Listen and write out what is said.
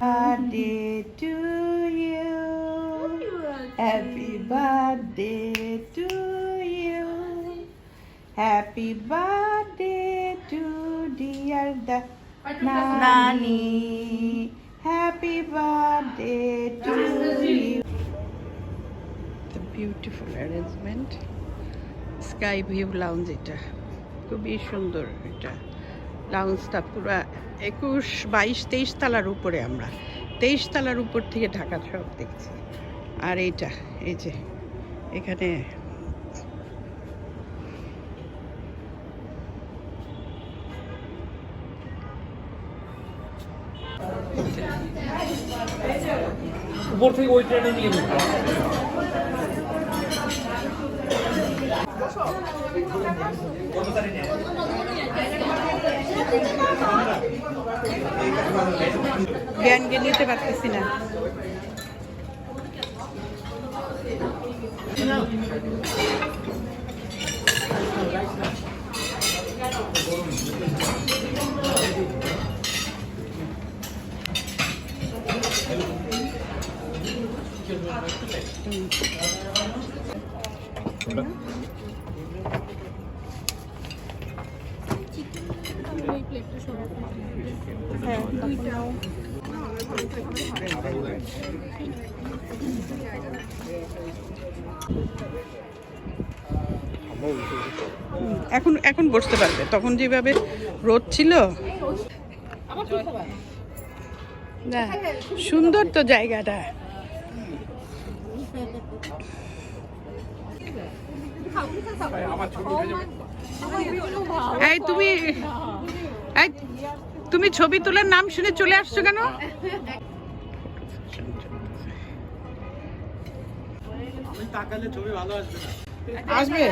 birthday to you. Happy birthday to you. Happy birthday to dear the Nani. Happy birthday to you. The beautiful arrangement. Sky view lounge এটা খুবই সুন্দর এটা লাউঞ্জটা পুরো একুশ বাইশ তেইশ তালার উপরে আমরা। তেইশ তালার উপর থেকে ঢাকা সব দেখছি। আর এইটা এই যে এখানে উপর থেকে ওই ট্রেনে নিয়ে জ্ঞানকে নিতে পারতেছি না এখন এখন বসতে পারবে। তখন যেভাবে রোদ ছিল। না সুন্দর তো জায়গাটা। এই তুমি তুমি ছবি তোলার নাম শুনে চলে আসছো কেন? আসবে?